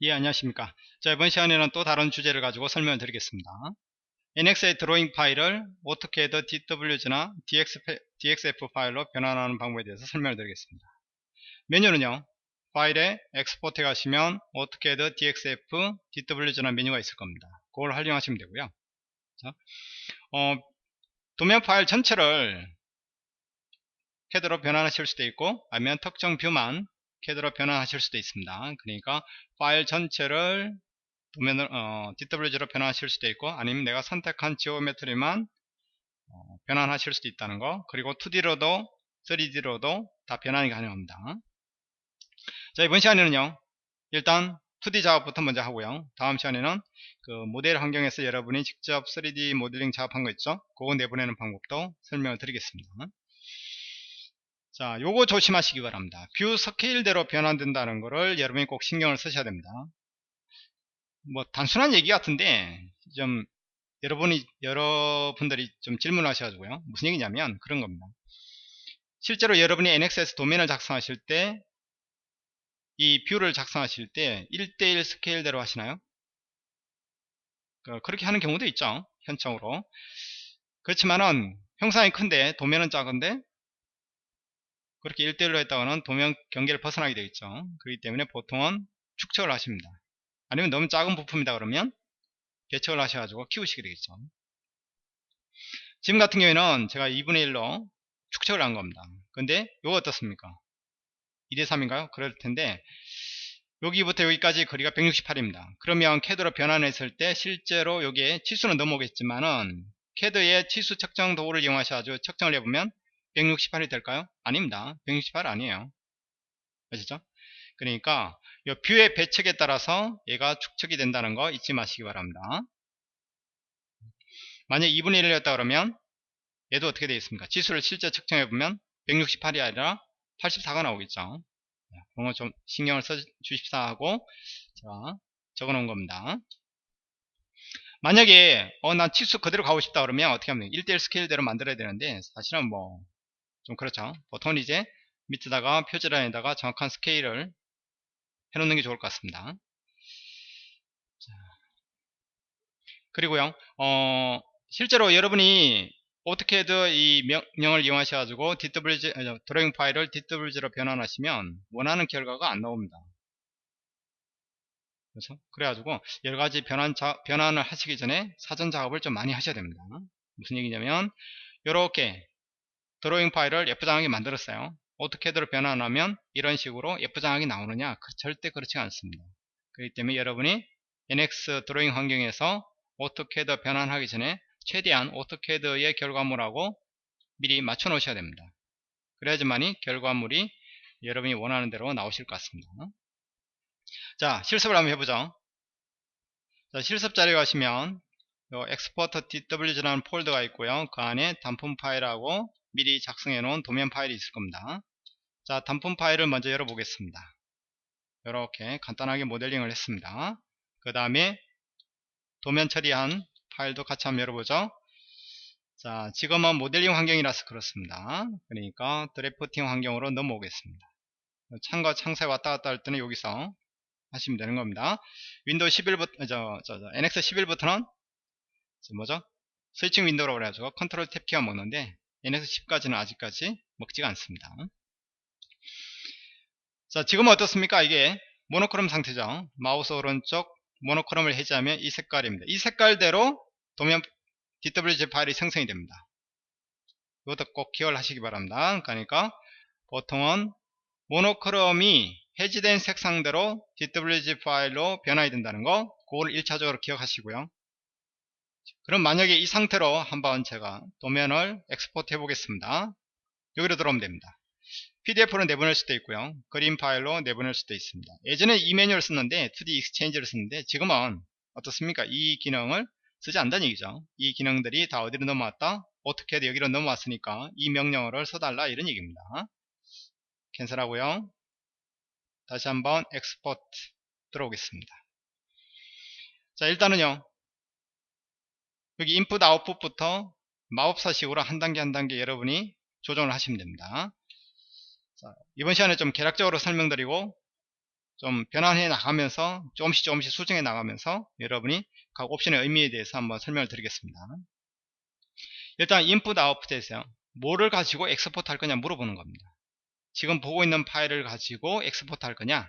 예 안녕하십니까. 자 이번 시간에는 또 다른 주제를 가지고 설명을 드리겠습니다. NX의 드로잉 파일을 AutoCAD DWG나 DXF 파일로 변환하는 방법에 대해서 설명을 드리겠습니다. 메뉴는요 파일에 엑스포트에 가시면 AutoCAD DXF DWG라는 메뉴가 있을 겁니다. 그걸 활용하시면 되고요. 자, 어, 도면 파일 전체를 CAD로 변환하실 수도 있고 아니면 특정 뷰만 캐드로 변환하실 수도 있습니다. 그러니까 파일 전체를 도면을 어, DWG로 변환하실 수도 있고 아니면 내가 선택한 지오메트리만 어, 변환하실 수도 있다는 거 그리고 2D로도 3D로도 다 변환이 가능합니다. 자 이번 시간에는요 일단 2D 작업부터 먼저 하고요 다음 시간에는 그 모델 환경에서 여러분이 직접 3D 모델링 작업한 거 있죠 그거 내보내는 방법도 설명을 드리겠습니다 자, 요거 조심하시기 바랍니다. 뷰 스케일대로 변환된다는 거를 여러분이 꼭 신경을 쓰셔야 됩니다. 뭐 단순한 얘기 같은데 좀 여러분이 여러분들이 좀 질문하셔가지고요. 무슨 얘기냐면 그런 겁니다. 실제로 여러분이 NXS 도면을 작성하실 때 이 뷰를 작성하실 때 1대1 스케일대로 하시나요? 그, 그렇게 하는 경우도 있죠. 현청으로. 그렇지만은 형상이 큰데 도면은 작은데 그렇게 1대1로 했다가는 도면 경계를 벗어나게 되겠죠. 그렇기 때문에 보통은 축척을 하십니다. 아니면 너무 작은 부품이다 그러면 개척을 하셔가지고 키우시게 되겠죠. 지금 같은 경우에는 제가 2분의 1로 축척을 한 겁니다. 근데 이거 어떻습니까? 2대3인가요? 그럴 텐데 여기부터 여기까지 거리가 168입니다. 그러면 캐드로 변환했을 때 실제로 여기에 치수는 넘어오겠지만은 캐드의 치수 측정 도구를 이용하셔가지고 측정을 해보면 168이 될까요? 아닙니다. 168 아니에요. 아시죠? 그러니까 이 뷰의 배측에 따라서 얘가 축척이 된다는 거 잊지 마시기 바랍니다. 만약 2분의 1을 했다 그러면 얘도 어떻게 되어 있습니까? 지수를 실제 측정해 보면 168이 아니라 84가 나오겠죠. 그런 거 좀 신경을 써 주십사 하고 자 적어 놓은 겁니다. 만약에 어난 치수 그대로 가고 싶다 그러면 어떻게 하면 1대1 스케일대로 만들어야 되는데 사실은 뭐 좀 그렇죠 보통은 이제 밑에다가 표지란에다가 정확한 스케일을 해놓는 게 좋을 것 같습니다 그리고요 어, 실제로 여러분이 오토캐드 이 명령을 이용하셔가지고 DWG, 드로잉 파일을 DWG로 변환하시면 원하는 결과가 안 나옵니다. 그렇죠? 그래가지고 여러가지 변환 자, 변환을 하시기 전에 사전 작업을 좀 많이 하셔야 됩니다. 무슨 얘기냐면 이렇게 드로잉 파일을 F장하게 만들었어요. 오토캐드로 변환하면 이런 식으로 F장하게 나오느냐? 그, 절대 그렇지 않습니다. 그렇기 때문에 여러분이 NX 드로잉 환경에서 오토캐드 변환하기 전에 최대한 오토캐드의 결과물하고 미리 맞춰 놓으셔야 됩니다. 그래야지만이 결과물이 여러분이 원하는 대로 나오실 것 같습니다. 자, 실습을 한번 해보죠. 자, 실습 자료에 가시면 엑스포터 DWG라는 폴더가 있고요. 그 안에 단품 파일하고 미리 작성해 놓은 도면 파일이 있을 겁니다. 자 단품 파일을 먼저 열어보겠습니다. 이렇게 간단하게 모델링을 했습니다. 그 다음에 도면 처리한 파일도 같이 한번 열어보죠. 자 지금은 모델링 환경이라서 그렇습니다. 그러니까 드래프팅 환경으로 넘어오겠습니다. 창과 창사에 왔다 갔다 할 때는 여기서 하시면 되는 겁니다. 윈도우 11부터 저, 저, 저 NX 11부터는 뭐죠? 스위칭 윈도우라고 해가지고 컨트롤 탭 키가 먹는데 NS 10까지는 아직까지 먹지가 않습니다. 자, 지금은 어떻습니까? 이게 모노크롬 상태죠. 마우스 오른쪽 모노크롬을 해제하면 이 색깔입니다. 이 색깔대로 도면 DWG 파일이 생성이 됩니다. 이것도 꼭 기억을 하시기 바랍니다. 그러니까 보통은 모노크롬이 해지된 색상대로 DWG 파일로 변화이 된다는 거 그걸 1차적으로 기억하시고요. 그럼 만약에 이 상태로 한번 제가 도면을 엑스포트 해 보겠습니다. 여기로 들어오면 됩니다. PDF로 내보낼 수도 있고요. 그림 파일로 내보낼 수도 있습니다. 예전에 이 메뉴를 썼는데 2D 익스체인지를 썼는데 지금은 어떻습니까? 이 기능을 쓰지 않다는 얘기죠. 이 기능들이 다 어디로 넘어왔다? 어떻게 여기로 넘어왔으니까 이 명령어를 써달라 이런 얘기입니다. 캔슬하고요. 다시 한번 엑스포트 들어오겠습니다. 자 일단은요 여기 인풋 아웃풋부터 마법사식으로 한 단계 한 단계 여러분이 조정을 하시면 됩니다. 자, 이번 시간에 좀 개략적으로 설명드리고 좀 변환해 나가면서 조금씩 조금씩 수정해 나가면서 여러분이 각 옵션의 의미에 대해서 한번 설명을 드리겠습니다. 일단 인풋 아웃풋에서요. 뭐를 가지고 엑스포트 할 거냐 물어보는 겁니다. 지금 보고 있는 파일을 가지고 엑스포트 할 거냐?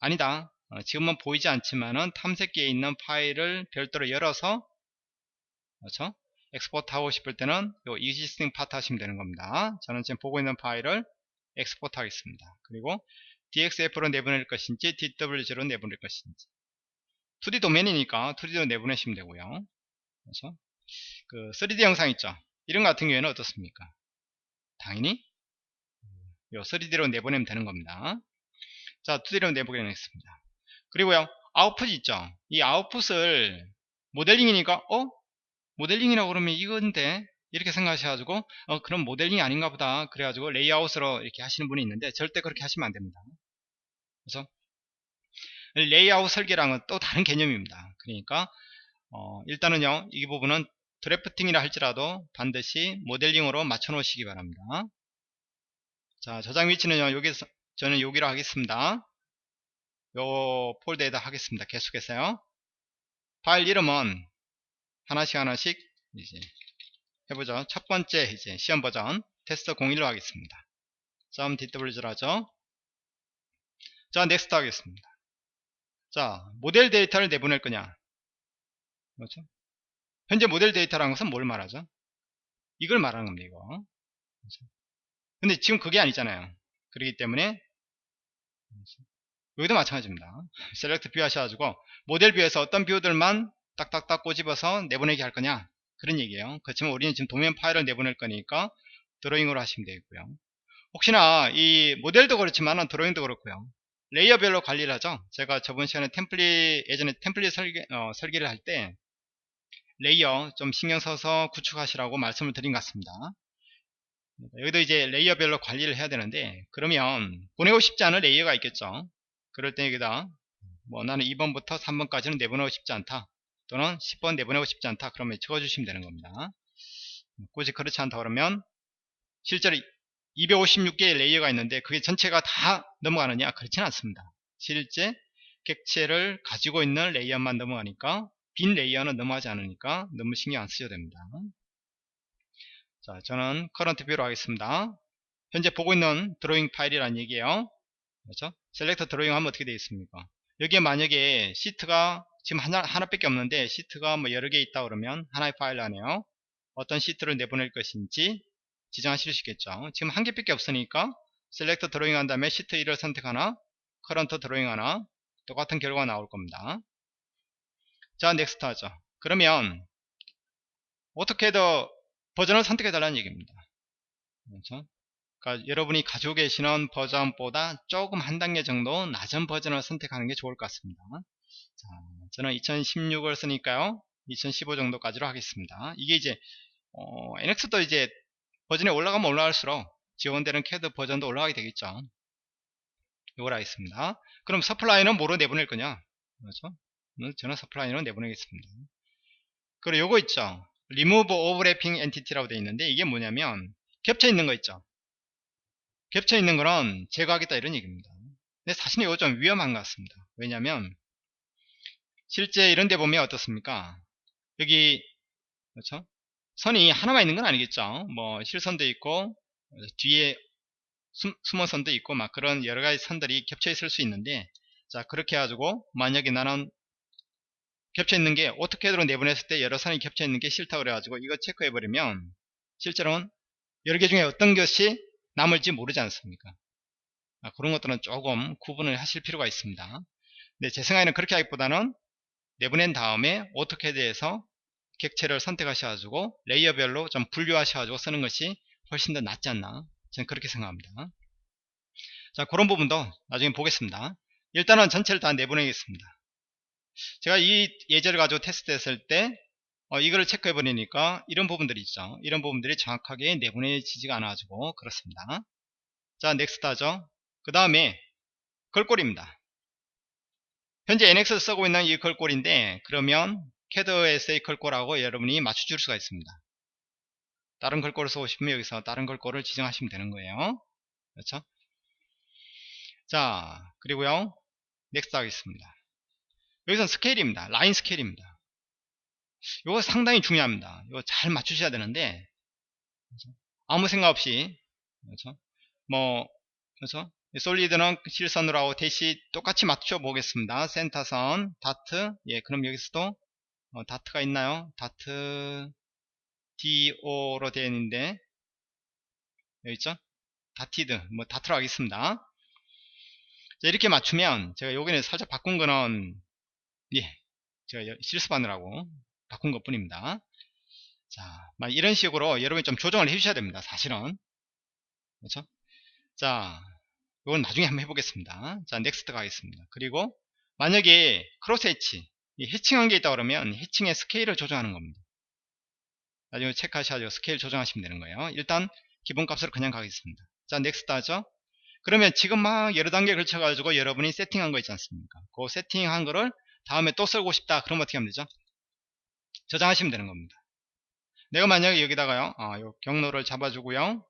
아니다. 어, 지금은 보이지 않지만은 탐색기에 있는 파일을 별도로 열어서 그렇죠? 엑스포트 하고 싶을 때는 요 existing 파트 하시면 되는 겁니다. 저는 지금 보고 있는 파일을 엑스포트 하겠습니다. 그리고 DXF로 내보낼 것인지 DWG로 내보낼 것인지 2D 도면이니까 2D로 내보내시면 되고요. 그렇죠? 그 3D 영상 있죠? 이런 같은 경우에는 어떻습니까? 당연히 요 3D로 내보내면 되는 겁니다. 자, 2D로 내보내겠습니다. 그리고요, 아웃풋 있죠? 이 아웃풋을 모델링이니까, 어? 모델링이라고 그러면 이건데, 이렇게 생각하셔가지고, 어, 그럼 모델링이 아닌가 보다. 그래가지고 레이아웃으로 이렇게 하시는 분이 있는데, 절대 그렇게 하시면 안 됩니다. 그래서, 레이아웃 설계랑은 또 다른 개념입니다. 그러니까, 어, 일단은요, 이 부분은 드래프팅이라 할지라도 반드시 모델링으로 맞춰 놓으시기 바랍니다. 자, 저장 위치는요, 여기서, 저는 여기로 하겠습니다. 요 폴더에다 하겠습니다. 계속해서요. 파일 이름은 하나씩 하나씩 이제 해보죠. 첫 번째 이제 시험 버전 테스트 01로 하겠습니다. .dw로 하죠. 자, 넥스트 하겠습니다. 자, 모델 데이터를 내보낼 거냐? 그렇죠? 현재 모델 데이터라는 것은 뭘 말하죠? 이걸 말하는 겁니다, 이거. 그렇죠? 근데 지금 그게 아니잖아요. 그렇기 때문에 여기도 마찬가지입니다. 셀렉트 뷰 하셔가지고 모델 뷰에서 어떤 뷰들만 딱딱딱 꼬집어서 내보내게 할 거냐 그런 얘기예요. 그렇지만 우리는 지금 도면 파일을 내보낼 거니까 드로잉으로 하시면 되고요. 혹시나 이 모델도 그렇지만 드로잉도 그렇고요. 레이어별로 관리를 하죠. 제가 저번 시간에 템플릿 예전에 템플릿 설계, 어, 설계를 할 때 레이어 좀 신경 써서 구축하시라고 말씀을 드린 것 같습니다. 여기도 이제 레이어별로 관리를 해야 되는데 그러면 보내고 싶지 않은 레이어가 있겠죠. 그럴 때 여기다 뭐 나는 2번부터 3번까지는 내보내고 싶지 않다. 또는 10번 내보내고 싶지 않다. 그러면 적어주시면 되는 겁니다. 굳이 그렇지 않다 그러면 실제로 256개의 레이어가 있는데 그게 전체가 다 넘어가느냐? 그렇지는 않습니다. 실제 객체를 가지고 있는 레이어만 넘어가니까 빈 레이어는 넘어가지 않으니까 너무 신경 안 쓰셔도 됩니다. 자, 저는 커런트 뷰로 하겠습니다. 현재 보고 있는 드로잉 파일이라는 얘기예요. 그렇죠? 셀렉터 드로잉 하면 어떻게 되어 있습니까? 여기에 만약에 시트가 지금 하나, 하나밖에 없는데 시트가 뭐 여러 개 있다 그러면 하나의 파일 안에요. 어떤 시트를 내보낼 것인지 지정하실 수 있겠죠. 지금 한 개밖에 없으니까 셀렉터 드로잉 한 다음에 시트 1을 선택하나 커런트 드로잉 하나 똑같은 결과가 나올 겁니다. 자 넥스트 하죠. 그러면 어떻게 더 버전을 선택해 달라는 얘기입니다. 그렇죠? 그러니까 여러분이 가지고 계시는 버전보다 조금 한 단계 정도 낮은 버전을 선택하는 게 좋을 것 같습니다. 자, 저는 2016을 쓰니까요. 2015 정도까지로 하겠습니다. 이게 이제 어, NX도 이제 버전이 올라가면 올라갈수록 지원되는 CAD 버전도 올라가게 되겠죠. 이걸 하겠습니다. 그럼 서플라이는 뭐로 내보낼 거냐? 그렇죠? 저는 서플라이는 내보내겠습니다. 그리고 요거 있죠. remove overlapping entity라고 되어 있는데 이게 뭐냐면 겹쳐 있는 거 있죠. 겹쳐 있는 거는 제거하겠다 이런 얘기입니다. 근데 사실은 이거 좀 위험한 것 같습니다. 왜냐면 실제 이런 데 보면 어떻습니까? 여기 그렇죠? 선이 하나만 있는 건 아니겠죠. 뭐 실선도 있고 뒤에 숨, 숨은 선도 있고 막 그런 여러 가지 선들이 겹쳐 있을 수 있는데 자 그렇게 해가지고 만약에 나는 겹쳐 있는 게 오토캐드로 내보냈을 때 여러 선이 겹쳐 있는 게 싫다 그래가지고 이거 체크해 버리면 실제로는 여러 개 중에 어떤 것이 남을지 모르지 않습니까? 아, 그런 것들은 조금 구분을 하실 필요가 있습니다. 근데 제 생각에는 그렇게 하기보다는 내보낸 다음에 오토캐드에서 객체를 선택하셔가지고 레이어별로 좀 분류하셔가지고 쓰는 것이 훨씬 더 낫지 않나 저는 그렇게 생각합니다. 자 그런 부분도 나중에 보겠습니다. 일단은 전체를 다 내보내겠습니다. 제가 이 예제를 가지고 테스트 했을 때 어, 이거를 체크해 버리니까 이런 부분들이 있죠. 이런 부분들이 정확하게 내보내지지가 않아 가지고 그렇습니다. 자, 넥스트 하죠. 그 다음에 걸꼴입니다. 현재 NX 쓰고 있는 이 걸꼴인데 그러면 CAD SA 걸꼴하고 여러분이 맞춰줄 수가 있습니다. 다른 걸꼴을 쓰고 싶으면 여기서 다른 걸꼴을 지정하시면 되는 거예요. 그렇죠? 자, 그리고요. 넥스트 하겠습니다. 여기서는 스케일입니다. 라인 스케일입니다. 이거 상당히 중요합니다. 이거 잘 맞추셔야 되는데 그렇죠? 아무 생각 없이 그렇죠? 뭐 그렇죠? 솔리드는 실선으로 하고 대시 똑같이 맞춰 보겠습니다. 센터선 다트 예 그럼 여기서도 어, 다트가 있나요? 다트 DO로 되어 있는데 여기 있죠? 다티드 뭐 다트로 하겠습니다. 자, 이렇게 맞추면 제가 여기는 살짝 바꾼 거는 예 제가 실습하느라고 바꾼 것 뿐입니다. 자, 이런 식으로 여러분이 좀 조정을 해주셔야 됩니다. 사실은. 그렇죠? 자, 이건 나중에 한번 해보겠습니다. 자, 넥스트 가겠습니다. 그리고 만약에 크로스 해치, 해칭한 게 있다 그러면 해칭의 스케일을 조정하는 겁니다. 나중에 체크하셔가지고 스케일 조정하시면 되는 거예요. 일단 기본값으로 그냥 가겠습니다. 자, 넥스트 하죠. 그러면 지금 막 여러 단계 걸쳐가지고 여러분이 세팅한 거 있지 않습니까? 그 세팅한 거를 다음에 또 쓰고 싶다. 그럼 어떻게 하면 되죠? 저장하시면 되는 겁니다. 내가 만약에 여기다가요, 아, 요 경로를 잡아주고요.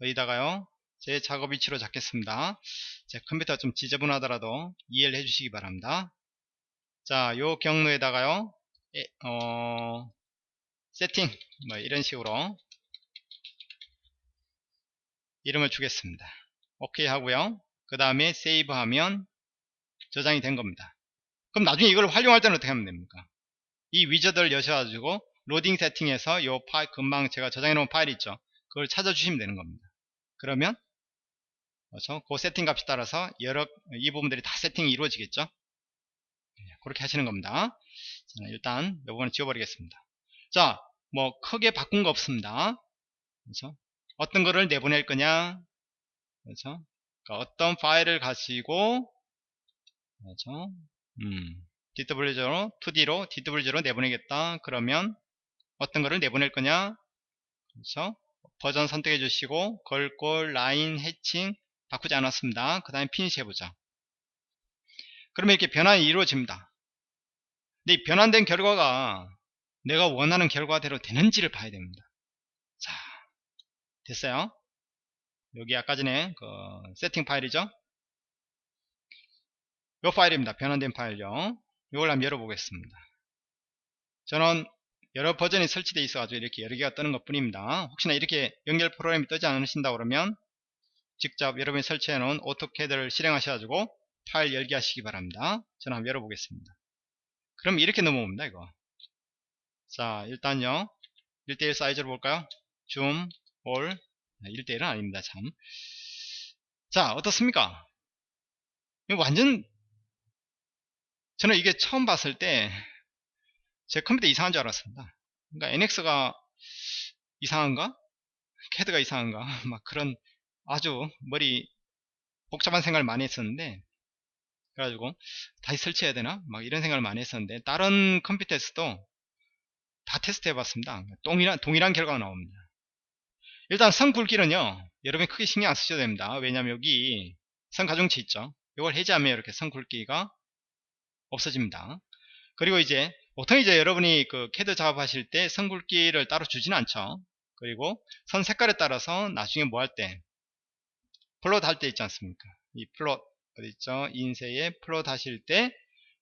여기다가요, 제 작업 위치로 잡겠습니다. 제 컴퓨터가 좀 지저분하더라도 이해를 해주시기 바랍니다. 자, 요 경로에다가요, 에, 어, 세팅, 뭐 이런 식으로 이름을 주겠습니다. 오케이 하고요. 그 다음에 세이브 하면 저장이 된 겁니다. 그럼 나중에 이걸 활용할 때는 어떻게 하면 됩니까? 이 위저드를 여셔가지고 로딩 세팅에서 요 파일 금방 제가 저장해 놓은 파일 있죠 그걸 찾아주시면 되는 겁니다 그러면 그렇죠? 그 세팅 값에 따라서 여러 이 부분들이 다 세팅이 이루어지겠죠 네, 그렇게 하시는 겁니다 일단 이 부분은 지워버리겠습니다 자 뭐 크게 바꾼 거 없습니다 그렇죠? 어떤 거를 내보낼 거냐 그렇죠? 그러니까 어떤 파일을 가지고 그렇죠? 음. DW로 2D로 DW로 내보내겠다 그러면 어떤 거를 내보낼 거냐 그렇죠 버전 선택해 주시고 걸골 라인 해칭 바꾸지 않았습니다. 그 다음에 피니시 해보자. 그러면 이렇게 변환이 이루어집니다. 근데 이 변환된 결과가 내가 원하는 결과대로 되는지를 봐야 됩니다. 자 됐어요? 여기 아까 전에 그 세팅 파일이죠? 이 파일입니다. 변환된 파일요. 이걸 한번 열어보겠습니다. 저는 여러 버전이 설치되어 있어가지고 이렇게 여러 개가 뜨는 것 뿐입니다. 혹시나 이렇게 연결 프로그램이 뜨지 않으신다 그러면 직접 여러분이 설치해 놓은 오토캐드를 실행하셔가지고 파일 열기 하시기 바랍니다. 저는 한번 열어보겠습니다. 그럼 이렇게 넘어옵니다. 이거. 자 일단요 1대1 사이즈로 볼까요? 줌, 올 1대1은 아닙니다. 참. 자 어떻습니까? 이거 완전 저는 이게 처음 봤을 때 제 컴퓨터 이상한 줄 알았습니다. 그러니까 NX가 이상한가? 캐드가 이상한가? 막 그런 아주 머리 복잡한 생각을 많이 했었는데 그래가지고 다시 설치해야 되나? 막 이런 생각을 많이 했었는데 다른 컴퓨터에서도 다 테스트 해 봤습니다. 동일한, 동일한 결과가 나옵니다. 일단 선 굵기는요 여러분이 크게 신경 안 쓰셔도 됩니다. 왜냐면 여기 선 가중치 있죠. 이걸 해제하면 이렇게 선 굵기가 없어집니다. 그리고 이제 보통 이제 여러분이 그 캐드 작업하실 때 선 굵기를 따로 주지는 않죠. 그리고 선 색깔에 따라서 나중에 뭐 할 때 플롯 할 때 있지 않습니까? 이 플롯 어디 있죠? 인쇄에 플롯 하실 때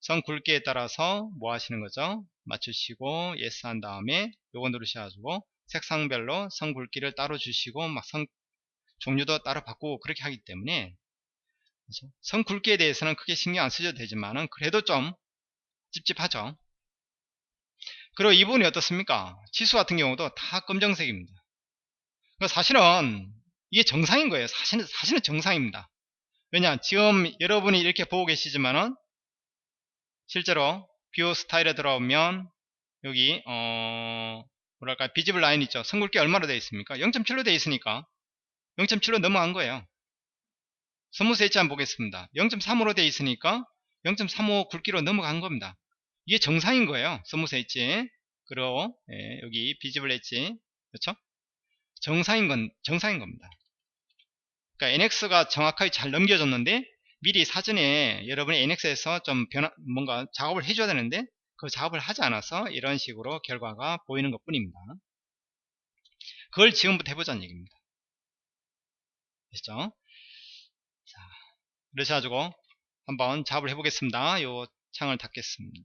선 굵기에 따라서 뭐 하시는 거죠? 맞추시고 yes 한 다음에 요거 누르셔가지고 색상별로 선 굵기를 따로 주시고 막 선 종류도 따로 바꾸고 그렇게 하기 때문에 그렇죠? 선 굵기에 대해서는 크게 신경 안 쓰셔도 되지만은 그래도 좀 찝찝하죠. 그리고 이 부분이 어떻습니까? 치수 같은 경우도 다 검정색입니다. 그러니까 사실은 이게 정상인 거예요. 사실은, 사실은 정상입니다. 왜냐, 지금 여러분이 이렇게 보고 계시지만은 실제로 뷰 스타일에 들어오면 여기 어 뭐랄까 비지블 라인 있죠. 선굵기 얼마로 되어 있습니까? 0.7로 되어 있으니까 0.7로 넘어간 거예요. 선무수 H 한번 보겠습니다. 0.35로 되어 있으니까 0.35 굵기로 넘어간 겁니다. 이게 정상인 거예요. 선무수 H. 그리고 예, 여기 비지블 H. 그렇죠? 정상인 건 정상인 겁니다. 그러니까 NX가 정확하게 잘 넘겨졌는데 미리 사전에 여러분이 NX에서 좀 변화 뭔가 작업을 해줘야 되는데 그 작업을 하지 않아서 이런 식으로 결과가 보이는 것 뿐입니다. 그걸 지금부터 해보자는 얘기입니다. 됐죠? 그러셔가지고 한번 작업을 해보겠습니다. 요 창을 닫겠습니다.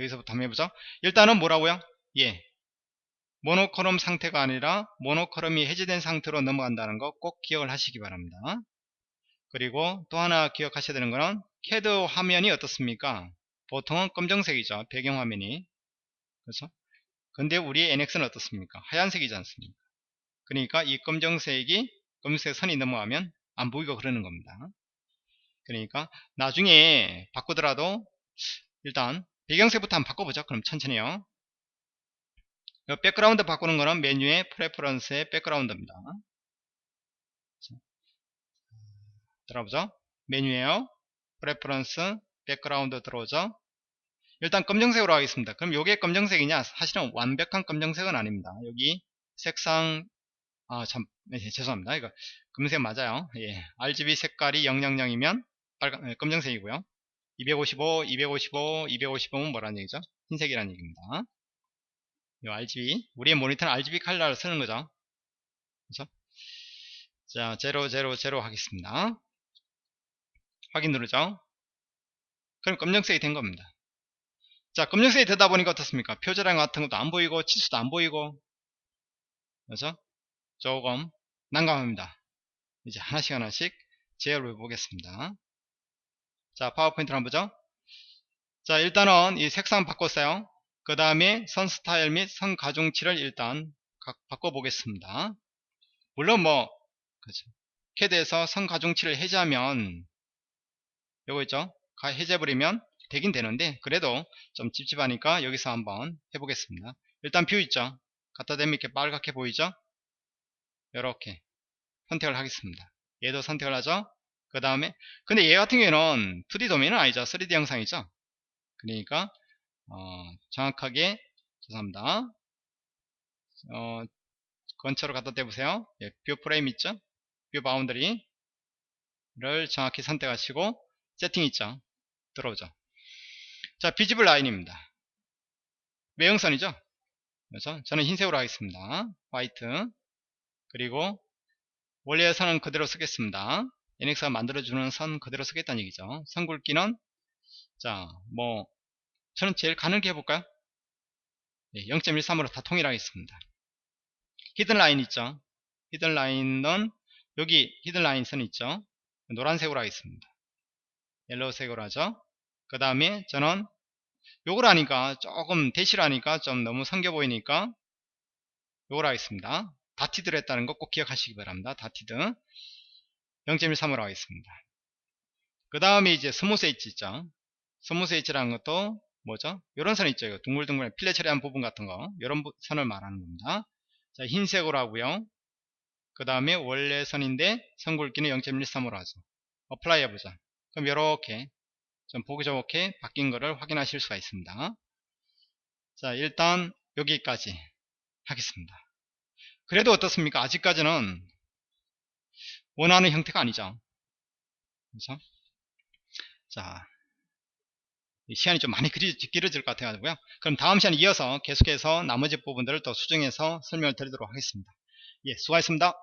여기서부터 한번 해보죠. 일단은 뭐라고요? 예. 모노크롬 상태가 아니라 모노크롬이 해제된 상태로 넘어간다는 거 꼭 기억을 하시기 바랍니다. 그리고 또 하나 기억하셔야 되는 거는 캐드 화면이 어떻습니까? 보통은 검정색이죠. 배경화면이. 그렇죠? 근데 우리 NX는 어떻습니까? 하얀색이지 않습니까? 그러니까 이 검정색이 검은색 선이 넘어가면 안 보이고 그러는 겁니다. 그러니까 나중에 바꾸더라도 일단 배경색부터 한번 바꿔보죠. 그럼 천천히요. 백그라운드 바꾸는 거는 메뉴의 프레퍼런스의 백그라운드입니다. 들어보죠. 메뉴에요. 프레퍼런스 백그라운드 들어오죠. 일단 검정색으로 하겠습니다. 그럼 이게 검정색이냐? 사실은 완벽한 검정색은 아닙니다. 여기 색상 아 참 네, 죄송합니다. 이거 검은색 맞아요. 예. RGB 색깔이 000이면 빨간 네, 검정색이고요. 255, 255, 255는 뭐라는 얘기죠? 흰색이라는 얘기입니다. 이 RGB 우리의 모니터는 RGB 컬러를 쓰는 거죠. 그렇죠? 자, 0, 0, 0 하겠습니다. 확인 누르죠. 그럼 검정색이 된 겁니다. 자, 검정색이 되다 보니까 어떻습니까? 표절랑 같은 것도 안 보이고, 치수도 안 보이고, 그렇죠? 조금 난감합니다. 이제 하나씩 하나씩 제어를 해보겠습니다. 자, 파워포인트를 한번 보죠. 자, 일단은 이 색상 바꿨어요. 그 다음에 선 스타일 및 선 가중치를 일단 바꿔보겠습니다. 물론 뭐, 그죠. 캐드에서 선 가중치를 해제하면, 요거 있죠? 해제해버리면 되긴 되는데 그래도 좀 찝찝하니까 여기서 한번 해보겠습니다. 일단 뷰 있죠? 갖다 대면 이렇게 빨갛게 보이죠? 이렇게 선택을 하겠습니다. 얘도 선택을 하죠? 그 다음에 근데 얘 같은 경우에는 2D 도면은 아니죠? 3D 영상이죠? 그러니까 어, 정확하게 죄송합니다 어, 건처로 갖다 대보세요 예, 뷰 프레임 있죠 뷰 바운더리를 정확히 선택하시고 세팅 있죠 들어오죠 자, 비지블 라인입니다. 외형선이죠? 그래서 저는 흰색으로 하겠습니다. 화이트. 그리고 원래의 선은 그대로 쓰겠습니다. NX가 만들어주는 선 그대로 쓰겠다는 얘기죠. 선 굵기는 자, 뭐 저는 제일 가능하게 해볼까요? 네, 0.13으로 다 통일하겠습니다. 히든 라인 있죠? 히든 라인은 여기 히든 라인 선 있죠? 노란색으로 하겠습니다. 옐로우색으로 하죠? 그 다음에 저는 요걸 하니까 조금 대시를 하니까 좀 너무 성겨 보이니까 요걸 하겠습니다. 다티드를 했다는 거 꼭 기억하시기 바랍니다. 다티드 0.13으로 하겠습니다. 그 다음에 이제 스모스 H 있죠. 스모스 H라는 것도 뭐죠? 요런 선 있죠. 둥글둥글 필레 처리한 부분 같은 거 요런 선을 말하는 겁니다. 자 흰색으로 하고요. 그 다음에 원래 선인데 선 굵기는 0.13으로 하죠. 어플라이 해보자. 그럼 이렇게 좀 보기 좋게 바뀐 것을 확인하실 수가 있습니다. 자 일단 여기까지 하겠습니다. 그래도 어떻습니까? 아직까지는 원하는 형태가 아니죠. 그래서 자 시간이 좀 많이 길어질 것 같아가지고요. 그럼 다음 시간에 이어서 계속해서 나머지 부분들을 또 수정해서 설명을 드리도록 하겠습니다. 예, 수고하셨습니다.